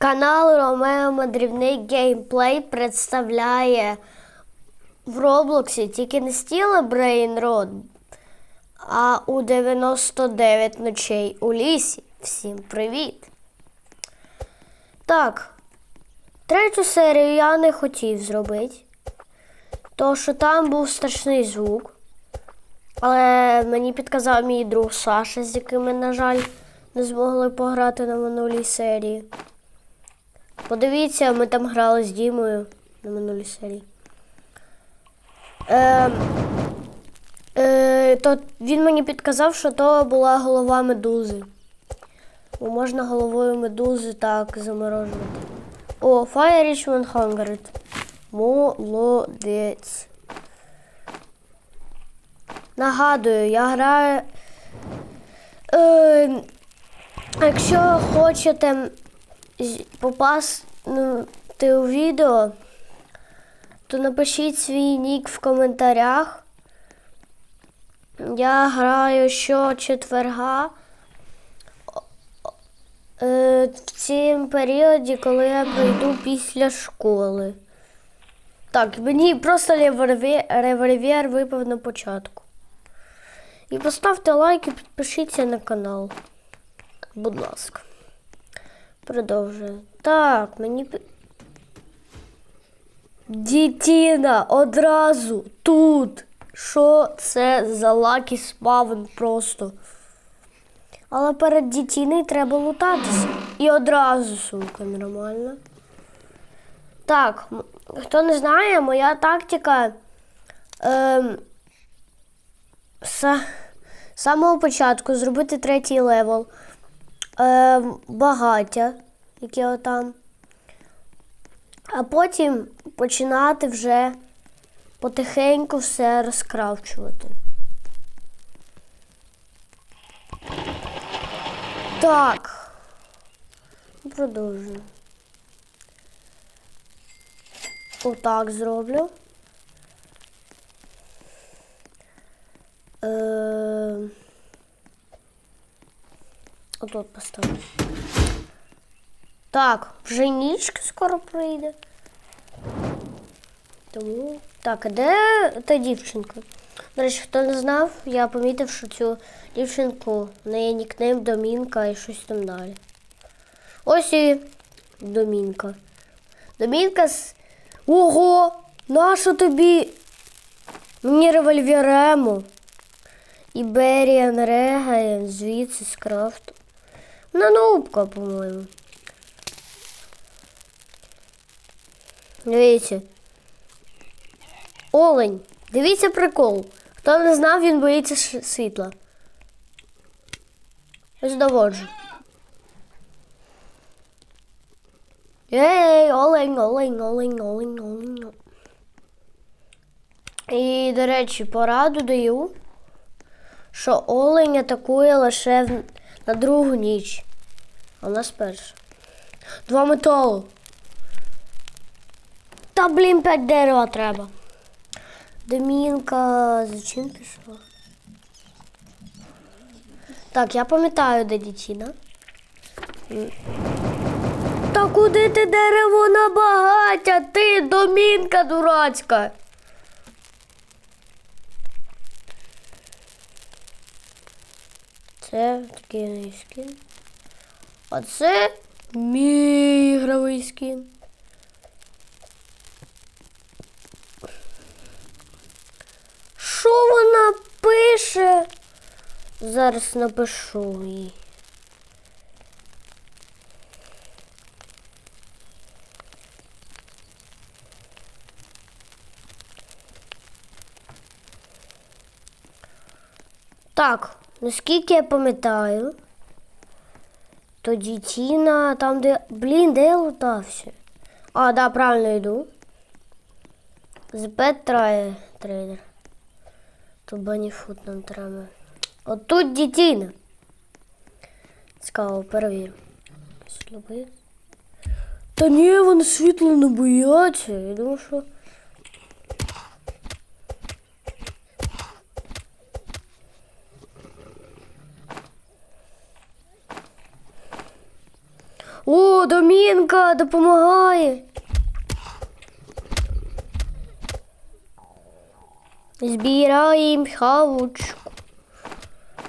Канал Ромео Мандрівний геймплей представляє в Роблоксі тільки не стіла Brain Road, а у 99 ночей у лісі. Всім привіт! Так, третю серію я не хотів зробити, тому що там був страшний звук. Але мені підказав мій друг Саша, з яким ми, на жаль, не змогли пограти на минулій серії. Подивіться, ми там грали з Дімою на минулій серії. Е, е, то він мені підказав, що то була голова медузи. Бо можна головою медузи так заморожувати. О, Fire Rich 100. Молодець. Нагадую, я граю. Е, якщо хочете попасти у відео, то напишіть свій нік в коментарях. Я граю щочетверга. Е, в цім періоді, коли я прийду після школи. Так, мені просто револьвер, револьвер випав на початку. І поставте лайк і підпишіться на канал. Будь ласка. Продовжуємо. Так, мені. Дітіна одразу тут. Що це за лакі спавн просто? Але перед дітіною треба лутатися. І одразу, сумка, нормально. Так, хто не знає, моя тактика. Ем, з самого початку зробити третій левел. Е, багаття, яке отам. А потім починати вже потихеньку все розкравчувати. Так. Продовжую. Отак зроблю. Е, Отут поставлю. Так, вже нічка скоро прийде. Тому. Так, а де та дівчинка? До речі, хто не знав, я помітив, що цю дівчинку в неї нікнейм Домінка і щось там далі. Ось і Домінка. Домінка з. Ого! Нащо тобі? Мені револьверему. І Беріан регає звідси з крафту. Вона нубка, по-моєму. Дивіться. Олень. Дивіться прикол. Хто не знав, він боїться світла. Ось доводжу. Ей, олень, олень, олень, олень, олень. І, до речі, пораду даю, що олень атакує лише в- на другу ніч. А в нас перша. Два металу. Та, блін, п'ять дерева треба. Домінка за чим пішла? Так, я пам'ятаю, де дітіна. Та куди ти дерево на багаття? Ти домінка дурацька. Це такий скін. А це мій ігровий скін. Що вона пише? Зараз напишу їй. Так, наскільки я пам'ятаю, тоді Тіна там, де. Блін, де я лутався? А, да, правильно йду. ЗП трає трейдер. Тут баніфут нам треба. От тут дітіна. Цікаво, перевірю. Слюби. Та ні, вони світло не бояться. Я думаю, що. О, Домінка допомагає. Збираємо хавочку.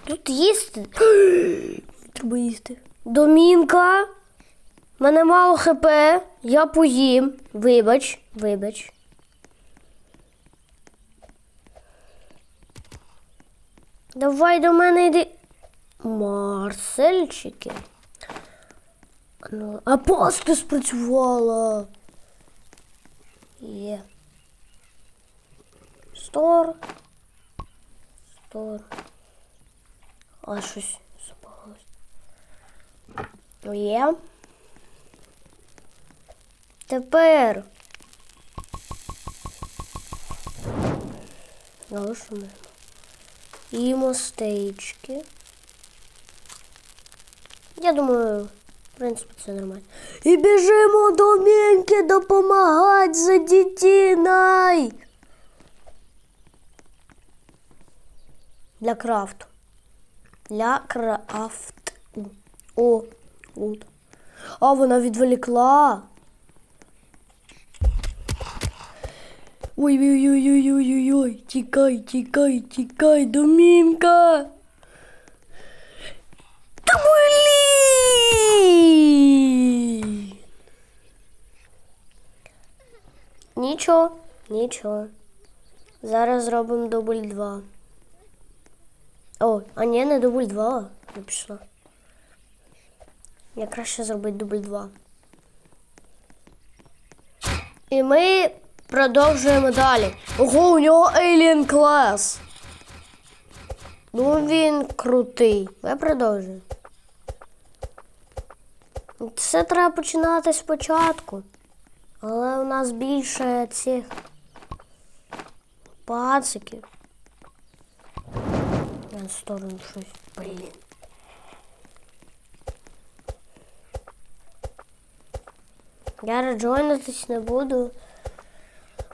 Тут їсти. Треба їсти. Домінка. Мене мало хп. Я поїм. Вибач, вибач. Давай до мене йди. Марсельчики. Ну, а паста спрацювала. Є. Стор. Стор. А щось запалось. Ну, Є. Тепер. Залишимо. Їмо стейчки. Я думаю, в принципі, це нормально. І біжимо до Мінки допомагати за дітіною. Для крафту. Для крафту. О, от. А, вона відволікла. Ой-ой-ой-ой-ой-ой, тікай, тікай, тікай, домінка. Та блін! Нічого, нічого. Зараз зробимо дубль 2. О, а ні, не дубль 2. Не пішло. Я краще зробити дубль 2. І ми продовжуємо далі. Ого, у нього Alien клас. Ну він крутий. Ми продовжуємо. Все треба починати спочатку. Але у нас більше цих пациків. Я на сторону щось. Блін. Я реджойнитись не буду,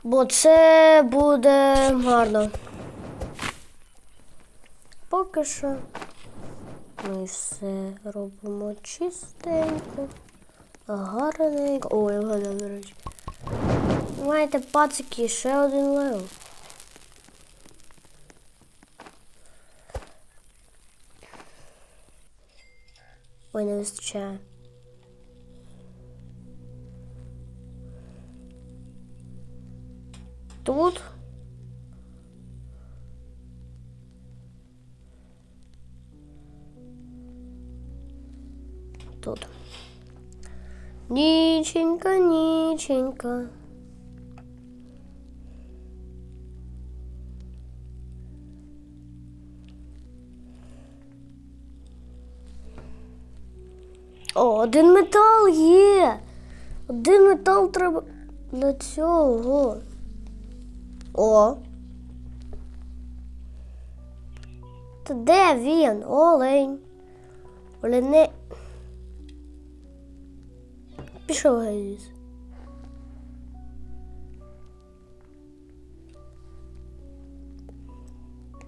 бо це буде гарно. Поки що ми все робимо чистенько, гарненько. Ой, вгадав, до речі. Маєте пацики ще один левел. Ой, не вистачає. Тут. Ніченька, ніченька. О, один метал є. Один метал треба для цього. О. Та де він? Олень. Олене.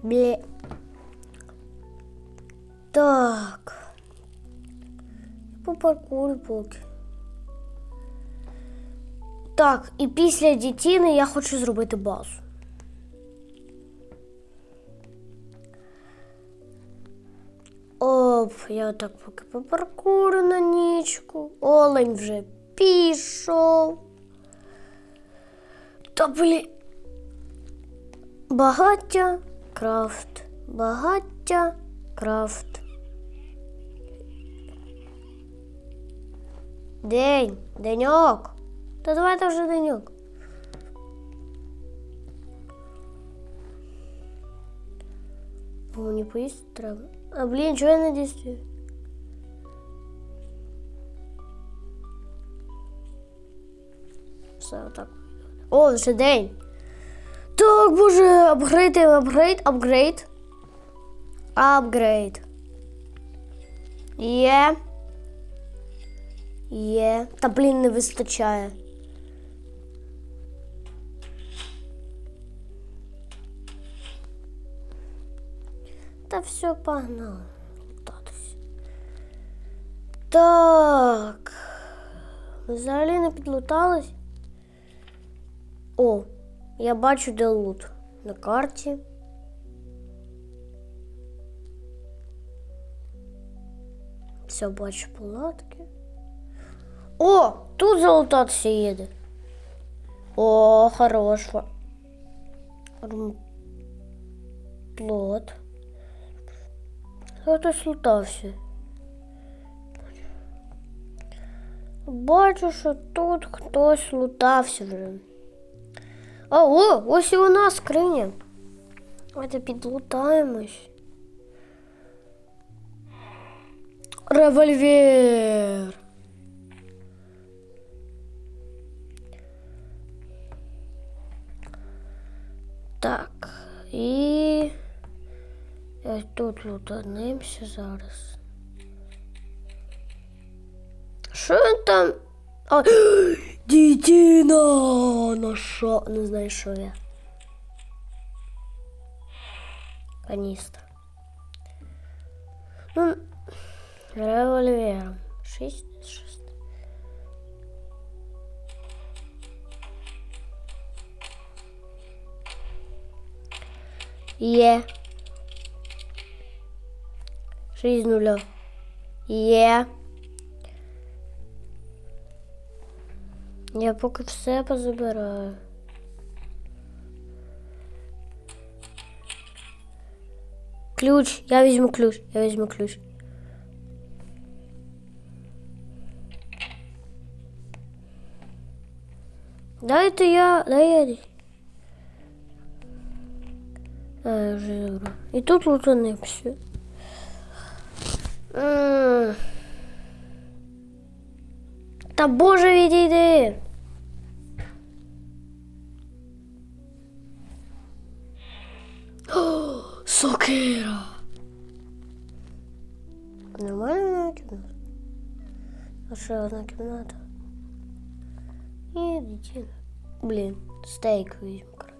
Бле. Так. По паркуру поки. Так, і після дітіни я хочу зробити базу. Оп, я так поки по паркуру на нічку. Олень вже пішов. Та блі. Багаття крафт. Багаття крафт. День, деньок. Та давайте вже деньок. Бо мені поїсти треба. А блін, чого я не дістаю? Все отак. О, вже день. Так, боже, апгрейд, апгрейд, апгрейд. Апгрейд. Є. Є. Та блін, не вистачає. Та все, погнали. Лутатись. Так. Ми взагалі не підлутались. О, я бачу, де лут на карті. Все, бачу палатки. О, тут залутатися їде. О, хорош. фа- Плот. Хтось лутався. Бачу, що тут хтось лутався вже. А, о, ось і вона скриня. Давайте підлутаємось. Револьвер. Так, і ось тут лутанимося зараз. Що він там? А, дітіна! Ну що? Не знаю, що я. Каністра. Ну, револьвером. Шість, шість. Є. Шість нуля. Є. Я поки все позабираю. Ключ, я візьму ключ, я візьму ключ. Дайте я, дай я. А, я вже забрав. І тут лутанемся. М. Та боже відійди. О, Сокира. Нормальна кімната. А ще одна кімната. І дитина. Блін, стейк візьму. коротше.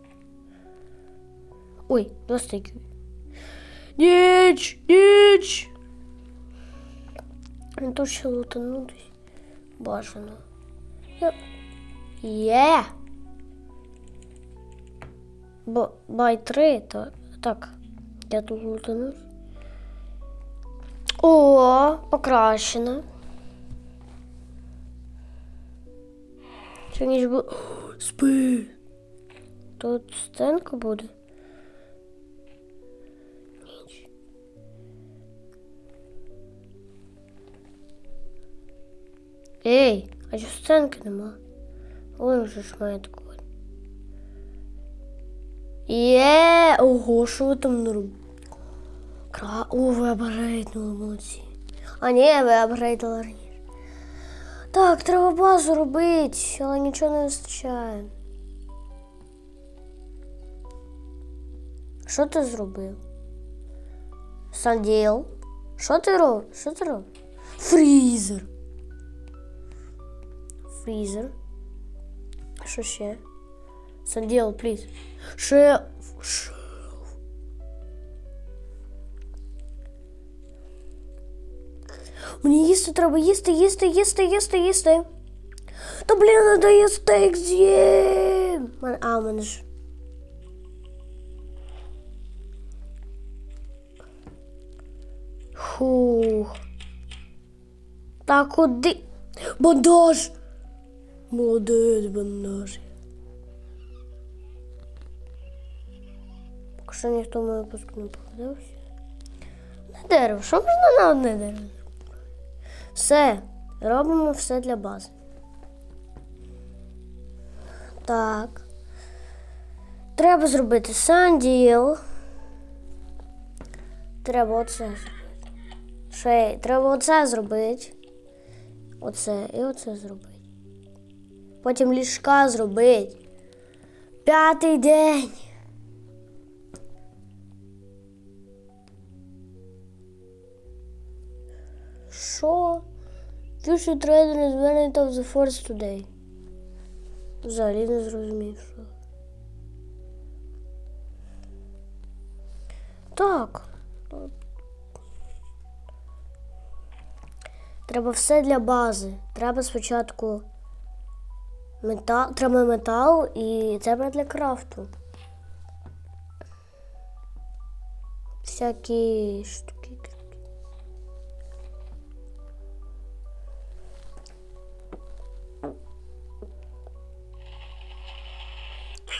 Ой, два стейки. Ніч! Ніч! Ну, Тут ще лутанутись. Бажано. Я- Є! Бо бай 3, то так. Я тут лутанусь. О, покращено. Ще ніч. О, Спи. Тут стенка буде. Ніч. Ей, а чого сценки нема? Ой, вже ж має таку. Є! Ого, що ви там не робите? Кра... О, ви апгрейднули, молодці. А ні, ви апгрейдили раніше. Так, треба базу робити, але нічого не вистачає. Що ти зробив? Санділ? Що ти робиш? Що ти робиш? Фрізер. Фрізер. Що ще? Санділ, пліз. Шеф. Шеф. Мені їсти треба їсти, їсти, їсти, їсти, їсти. Та блін, не дає стейк з'їм. А, у мене ж. Фух. Та куди? Бандаж! Молодець, бандаж. Поки що ніхто в мою випуску не попадався. На дерево. Що можна на одне дерево? Все. Робимо все для бази. Так. Треба зробити санділ. Треба оце зробити. Ще треба оце зробити. Оце і оце зробити. Потім ліжка зробити. П'ятий день. Що? Future trader is variant of the force today. Взагалі не зрозумів, що. Так. Треба все для бази. Треба спочатку Метал, треба метал і треба для крафту. Всякі штуки.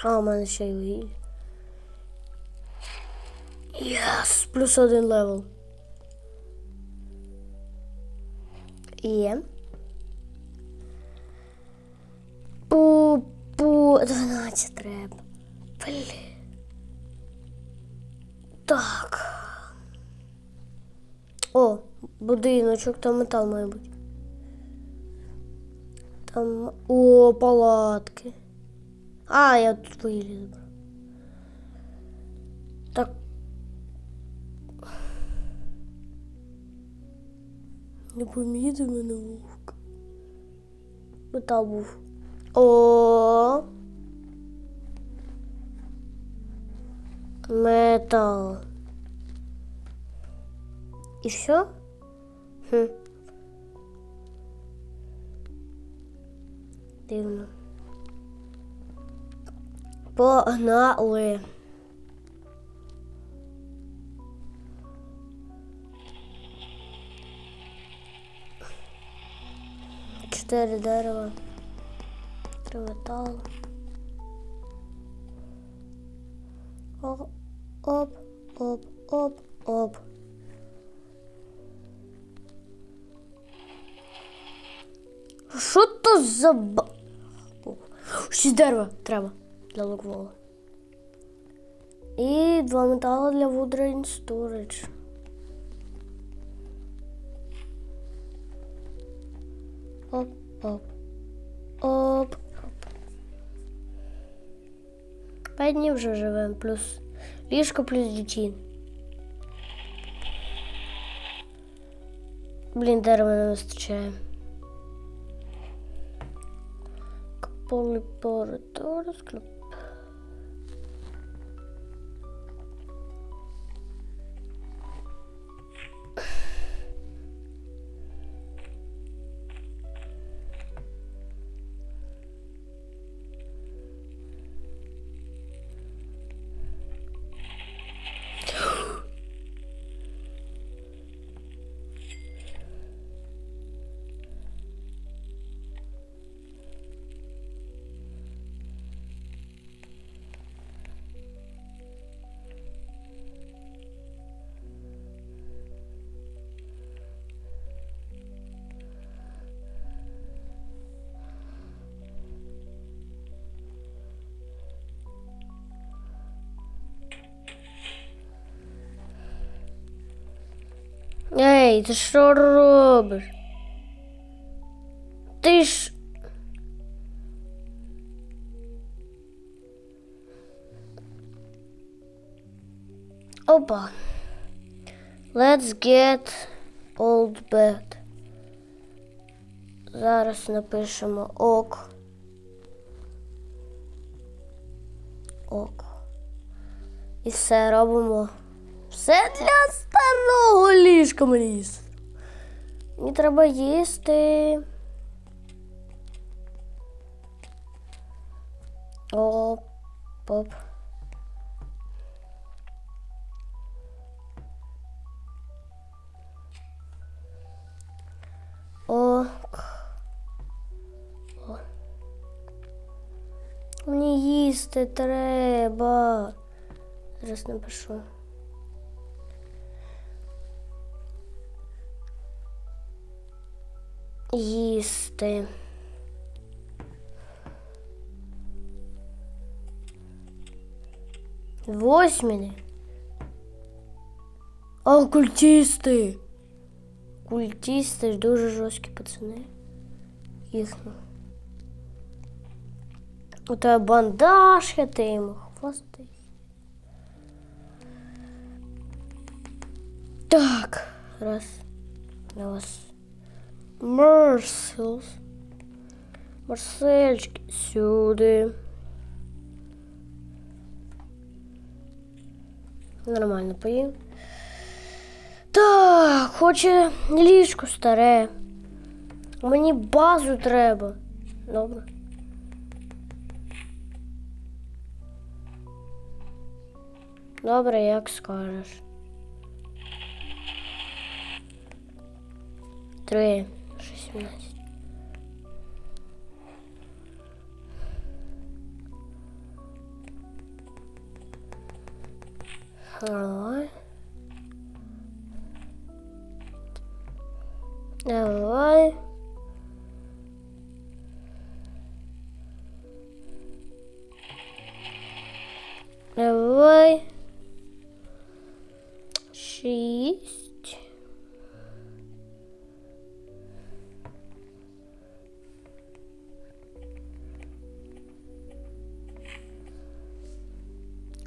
А, у мене ще й. Єс! Плюс один левел. Є. пу, 12 треба. Блін. Так. О, будиночок, там метал має бути. Там. О, палатки. А, я тут виліз. Так. Не поміти мене вовк. Метал був. О. Метал. І все? Хм. Дивно. Погнали. Чотири дерева. Три металу. Оп, оп, оп, оп, оп. Що то за ба... О, дерева треба для луквола. І два метали для Woodgrain Storage. Оп, оп, оп. П'ять днів вже живемо, плюс ліжко, плюс дітей. Блін, дерева не вистачає. Поліпораторис, кліп. Ей, ти що робиш? Ти ж. Опа. Let's get old bed. Зараз напишемо ок. Ок. І все робимо. Все для старого ліжка мені. Мені треба їсти. Оп, оп. Ок. Мені їсти треба. Зараз напишу. Їсти. Восьміни. А культисти. Культисти ж дуже жорсткі пацани. Їх. ну. У тебе бандаж, я ти йому хвости. Так, раз. На вас. Мерселс. Марсельчик сюди. Нормально поїм Так, хоче ліжко старе. Мені базу треба. Добре. Добре, як скажеш. Три шістнадцять. Давай. Давай. Давай. Шість.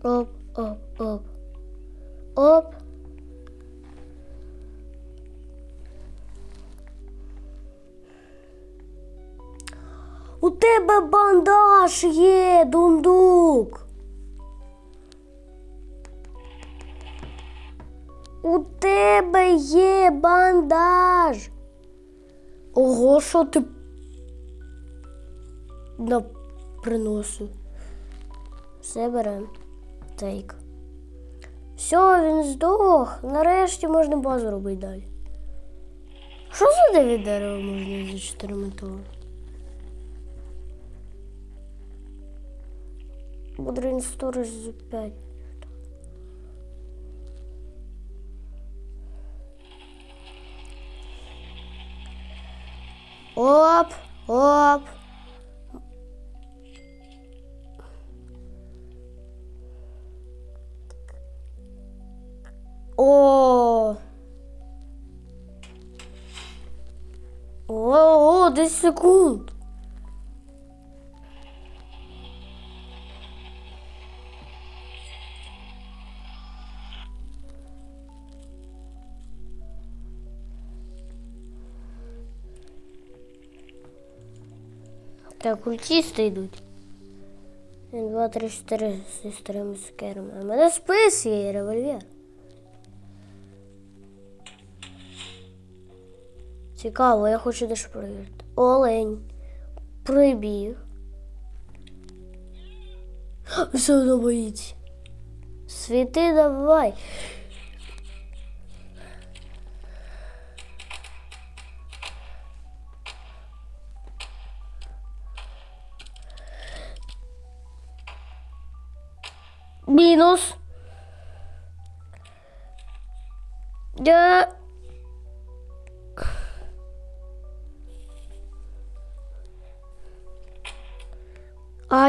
Оп, оп, оп. Оп. У тебе бандаж є, дундук. У тебе є бандаж. Ого, що ти приносив? Все берем. Тейк. Все, він здох. Нарешті можна базу робити далі. Що за дев'ять дерева можна за 4 металу? Бодрин сторож за 5. Оп, оп. О. О, о, 10 секунд. Так, культисти йдуть. Один, два, три, чотири зі старими сукерами. А мене спис револьвер. Цікаво, я хочу теж перевірити. Олень. Прибіг. Все одно боїться. Світи давай.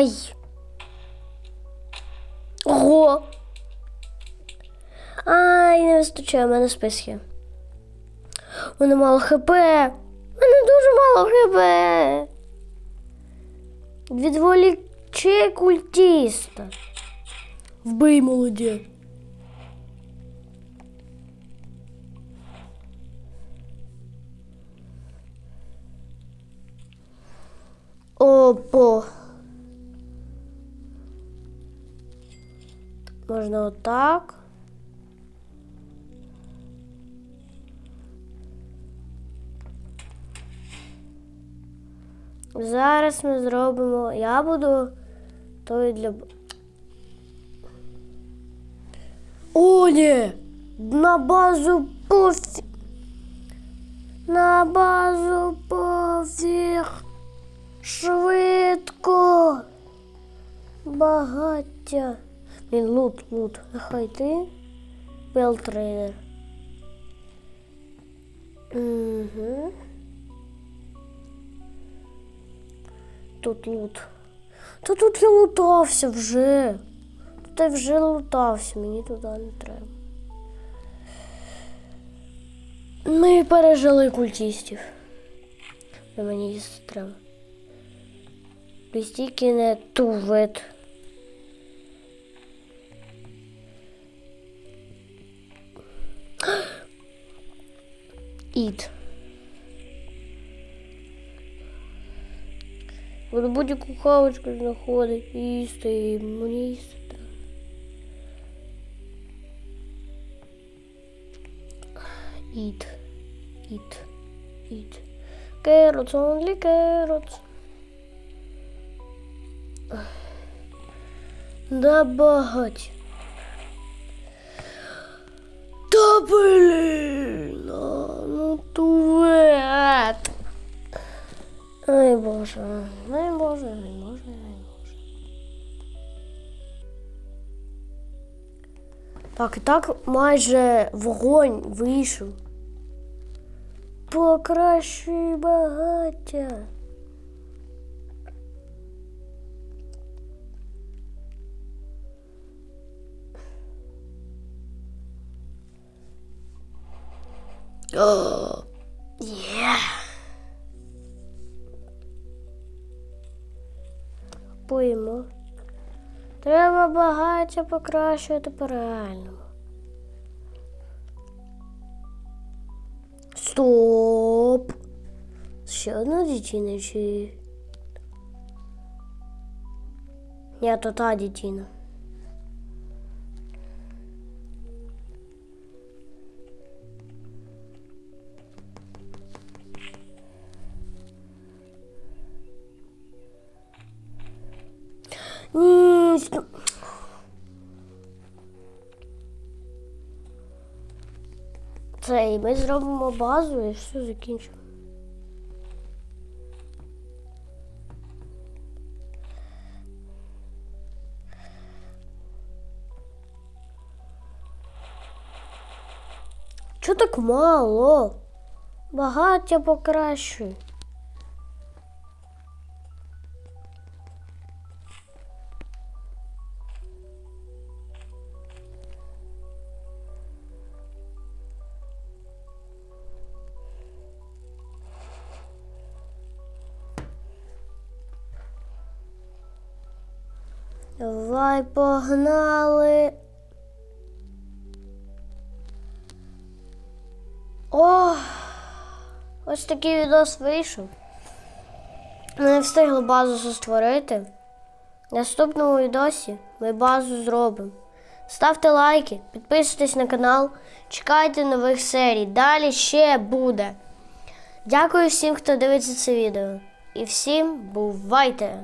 Ай. Ого. Ай, не вистачає, в мене спис є. У мене мало хп. У мене дуже мало хп. Відволічи культіста. Вбий молодець. Опо. Можна отак. Зараз ми зробимо. Я буду той для. О, ні! На базу пофіг. На базу пофіг. Швидко. Багаття. Він лут, лут. Нехай ти. Белтрейдер. Угу. Тут лут. Та тут я лутався вже. Тут я вже лутався, мені туди не треба. Ми пережили культистів. Мені їсти треба. Листики не тувет. Іт. Буду будь-яку хавочку знаходить і їсти, і мені їсти. Eat, eat, eat. Carrots, only carrots. Да багать. Блін, а, ну тувет. Ай боже, ай боже, ай боже, ай боже. Так, і так майже вогонь вийшов. Покращуй багаття. О, є. Поїмо. Треба багаття покращувати по-реальному. Стоп. Ще одна дитина чи. Ні, то та дитина. Ні, Це і ми зробимо базу і все закінчимо. Чого так мало? Багаття покращуй. Давай погнали. О, ось такий відос вийшов. Ми не встигли базу створити. В наступному відосі ми базу зробимо. Ставте лайки, підписуйтесь на канал, чекайте нових серій. Далі ще буде. Дякую всім, хто дивиться це відео. І всім бувайте!